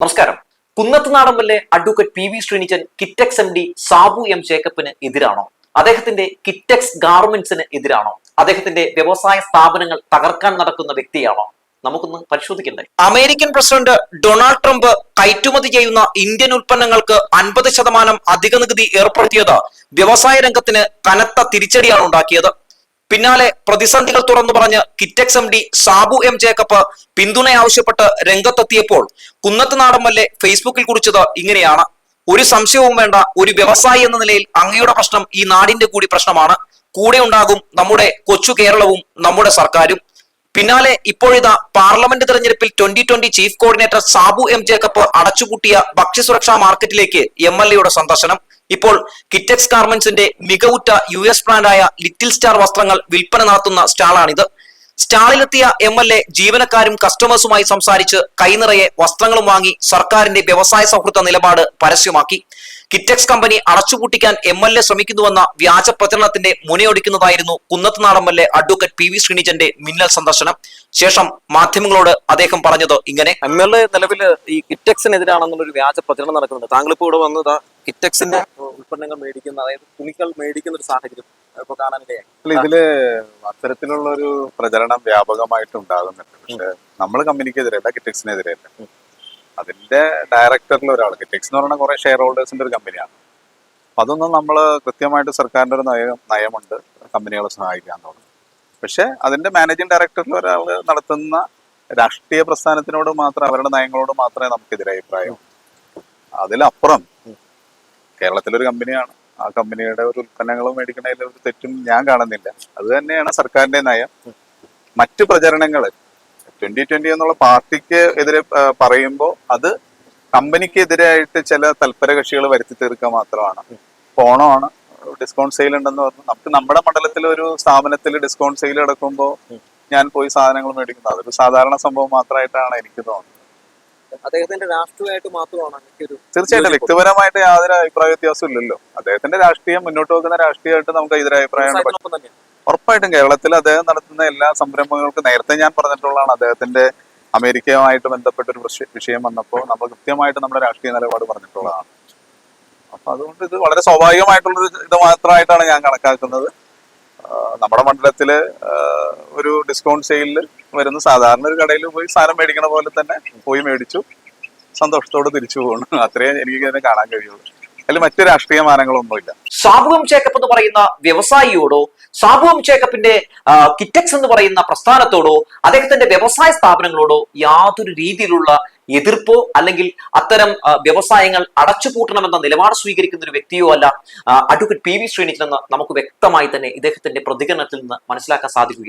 നമസ്കാരം. കുന്നത്ത് നാടമ്പല്ലെ advocate P V Sreenijan Kitex M D Sabu M ജേക്കബിന് എതിരാണോ? അദ്ദേഹത്തിന്റെ കിറ്റക്സ് ഗാർമെന്റ്സിന് എതിരാണോ? അദ്ദേഹത്തിന്റെ വ്യവസായ സ്ഥാപനങ്ങൾ തകർക്കാൻ നടക്കുന്ന വ്യക്തിയാണോ? നമുക്കൊന്ന് പരിശോധിക്കണ്ടേ? അമേരിക്കൻ പ്രസിഡന്റ് ഡൊണാൾഡ് ട്രംപ് കയറ്റുമതി ചെയ്യുന്ന ഇന്ത്യൻ ഉൽപ്പന്നങ്ങൾക്ക് അൻപത് ശതമാനം അധിക നികുതി ഏർപ്പെടുത്തിയത് വ്യവസായ രംഗത്തിന് കനത്ത തിരിച്ചടിയാണ് ഉണ്ടാക്കിയത്. പിന്നാലെ പ്രതിസന്ധികൾ തുറന്നു പറഞ്ഞ് Kitex M D Sabu M Jacob പിന്തുണ ആവശ്യപ്പെട്ട് രംഗത്തെത്തിയപ്പോൾ കുന്നത്ത് നാടമ്മല്ലെ ഫേസ്ബുക്കിൽ കുറിച്ചത് ഇങ്ങനെയാണ്. ഒരു സംശയവും വേണ്ട ഒരു വ്യവസായി എന്ന നിലയിൽ അങ്ങയുടെ പ്രശ്നം ഈ നാടിന്റെ കൂടി പ്രശ്നമാണ്. കൂടെ ഉണ്ടാകും നമ്മുടെ കൊച്ചു കേരളവും നമ്മുടെ സർക്കാരും. പിന്നാലെ ഇപ്പോഴിതാ പാർലമെന്റ് തെരഞ്ഞെടുപ്പിൽ twenty twenty chief coordinator Sabu M Jacob അടച്ചുപൂട്ടിയ ഭക്ഷ്യസുരക്ഷാ മാർക്കറ്റിലേക്ക് എം എൽ എയുടെ സന്ദർശനം. ഇപ്പോൾ കിറ്റക്സ് ഗാർമെന്റ്സിന്റെ മികവുറ്റ യു എസ് ബ്രാൻഡായ ലിറ്റിൽ സ്റ്റാർ വസ്ത്രങ്ങൾ വിൽപ്പന നടത്തുന്ന സ്റ്റാളാണിത്. സ്റ്റാളിലെത്തിയ എം എൽ എ ജീവനക്കാരും കസ്റ്റമേഴ്സുമായി സംസാരിച്ച് കൈനിറയെ വസ്ത്രങ്ങളും വാങ്ങി സർക്കാരിന്റെ വ്യവസായ സൗഹൃദ നിലപാട് പരസ്യമാക്കി. കിറ്റക്സ് കമ്പനി അടച്ചുപൂട്ടിക്കാൻ എം എൽ എ ശ്രമിക്കുന്നുവെന്ന വ്യാജ പ്രചരണത്തിന്റെ മുനയൊടിക്കുന്നതായിരുന്നു Kunnathunad M L A advocate P V ശ്രീനിജന്റെ മിന്നൽ സന്ദർശനം. ശേഷം മാധ്യമങ്ങളോട് അദ്ദേഹം പറഞ്ഞത് ഇങ്ങനെ. എം എൽ എ നിലവിൽ ഈ കിറ്റക്സിനെതിരാണെന്നുള്ളൊരു വ്യാജ പ്രചരണം നടക്കുന്നുണ്ട്. താങ്കൾ ഇപ്പോൾ ഇവിടെ വന്നത് കിറ്റക്സിന്റെ ഉൽപ്പന്നങ്ങൾ മേടിക്കുന്ന അതായത് തുണികൾ മേടിക്കുന്ന ഒരു സാഹചര്യം ഇപ്പൊ കാണാനിടയായി ഇതിൽ അത്തരത്തിലുള്ള ഒരു പ്രചരണം വ്യാപകമായിട്ട് ഉണ്ടാകുന്നുണ്ട് പക്ഷെ നമ്മൾ കമ്പനിക്കെതിരല്ല കിറ്റക്സിനെതിരെ അതിന്റെ ഡയറക്ടറിൽ ഒരാൾ കിറ്റക്സ് എന്ന് പറയുന്ന കുറെ ഷെയർ ഹോൾഡേഴ്സിന്റെ ഒരു കമ്പനിയാണ്. അതൊന്നും നമ്മൾ കൃത്യമായിട്ട് സർക്കാരിന്റെ ഒരു നയം നയമുണ്ട് കമ്പനികളെ സഹായിക്കാൻ എന്നുള്ളത് പക്ഷെ അതിന്റെ മാനേജിംഗ് ഡയറക്ടറിൽ ഒരാൾ നടത്തുന്ന രാഷ്ട്രീയ പ്രസ്ഥാനത്തിനോട് മാത്രം അവരുടെ നയങ്ങളോട് മാത്രമേ നമുക്കെതിരെ അഭിപ്രായം അതിലപ്പുറം കേരളത്തിലൊരു കമ്പനിയാണ്. ആ കമ്പനിയുടെ ഒരു ഉൽപ്പന്നങ്ങളും മേടിക്കുന്നതിൽ ഒരു തെറ്റും ഞാൻ കാണുന്നില്ല. അത് തന്നെയാണ് സർക്കാരിന്റെ നയം. മറ്റു പ്രചരണങ്ങൾ ട്വന്റി ട്വന്റി എന്നുള്ള പാർട്ടിക്ക് എതിരെ പറയുമ്പോൾ അത് കമ്പനിക്ക് എതിരായിട്ട് ചില തൽപര കക്ഷികൾ വരുത്തി തീർക്കുക മാത്രമാണ്. ഓണമാണ് ഡിസ്കൗണ്ട് സെയിൽ ഉണ്ടെന്ന് പറഞ്ഞു. നമുക്ക് നമ്മുടെ മണ്ഡലത്തിൽ ഒരു സ്ഥാപനത്തിൽ ഡിസ്കൗണ്ട് സെയിൽ നടക്കുമ്പോൾ ഞാൻ പോയി സാധനങ്ങൾ മേടിക്കുന്നത്. അതൊരു സാധാരണ സംഭവം മാത്രമായിട്ടാണ് എനിക്ക് തോന്നുന്നത്. അദ്ദേഹത്തിന്റെ രാഷ്ട്രീയമായിട്ട് മാത്രമാണ് എനിക്കൊരു തീർച്ചയായിട്ടും വ്യക്തിപരമായിട്ട് യാതൊരു അഭിപ്രായ വ്യത്യാസവും ഇല്ലല്ലോ. അദ്ദേഹത്തിന്റെ രാഷ്ട്രീയം മുന്നോട്ട് വെക്കുന്ന രാഷ്ട്രീയമായിട്ട് നമുക്ക് എതിരെ അഭിപ്രായമാണ് ഉറപ്പായിട്ടും കേരളത്തിൽ അദ്ദേഹം നടത്തുന്ന എല്ലാ സംരംഭങ്ങൾക്കും നേരത്തെ ഞാൻ പറഞ്ഞിട്ടുള്ളതാണ് അദ്ദേഹത്തിന്റെ അമേരിക്കയുമായിട്ട് ബന്ധപ്പെട്ട ഒരു വിഷയം വന്നപ്പോൾ നമ്മൾ കൃത്യമായിട്ട് നമ്മുടെ രാഷ്ട്രീയ നിലപാട് പറഞ്ഞിട്ടുള്ളതാണ്. അപ്പൊ അതുകൊണ്ട് ഇത് വളരെ സ്വാഭാവികമായിട്ടുള്ളൊരു ഇത് മാത്രമായിട്ടാണ് ഞാൻ കണക്കാക്കുന്നത്. നമ്മുടെ മണ്ഡലത്തിൽ ഒരു ഡിസ്കൗണ്ട് സെയിലിൽ വരുന്ന. സാധാരണ ഒരു കടയിൽ പോയി സാധനം മേടിക്കണ പോലെ തന്നെ പോയി മേടിച്ചു. സന്തോഷത്തോടെ തിരിച്ചു പോകണം അത്രേ എനിക്ക് ഇതിനെ കാണാൻ കഴിയുള്ളൂ. അതിൽ മറ്റു രാഷ്ട്രീയ മാനങ്ങളൊന്നുമില്ല. സാബുവം ചേക്കപ്പ് എന്ന് പറയുന്ന വ്യവസായിയോടോ സാബുവം ചേക്കപ്പിന്റെ കിറ്റക്സ് എന്ന് പറയുന്ന പ്രസ്ഥാനത്തോടോ അദ്ദേഹത്തിന്റെ വ്യവസായ സ്ഥാപനങ്ങളോടോ യാതൊരു രീതിയിലുള്ള എതിർപ്പോ അല്ലെങ്കിൽ അത്തരം വ്യവസായങ്ങൾ അടച്ചുപൂട്ടണമെന്ന നിലപാട് സ്വീകരിക്കുന്ന ഒരു വ്യക്തിയോ അല്ല അഡ്വക്കേറ്റ് പി വി ശ്രീനിച്ചെന്ന് നമുക്ക് വ്യക്തമായി തന്നെ ഇദ്ദേഹത്തിന്റെ പ്രതികരണത്തിൽ നിന്ന് മനസ്സിലാക്കാൻ സാധിക്കുകയാണ്.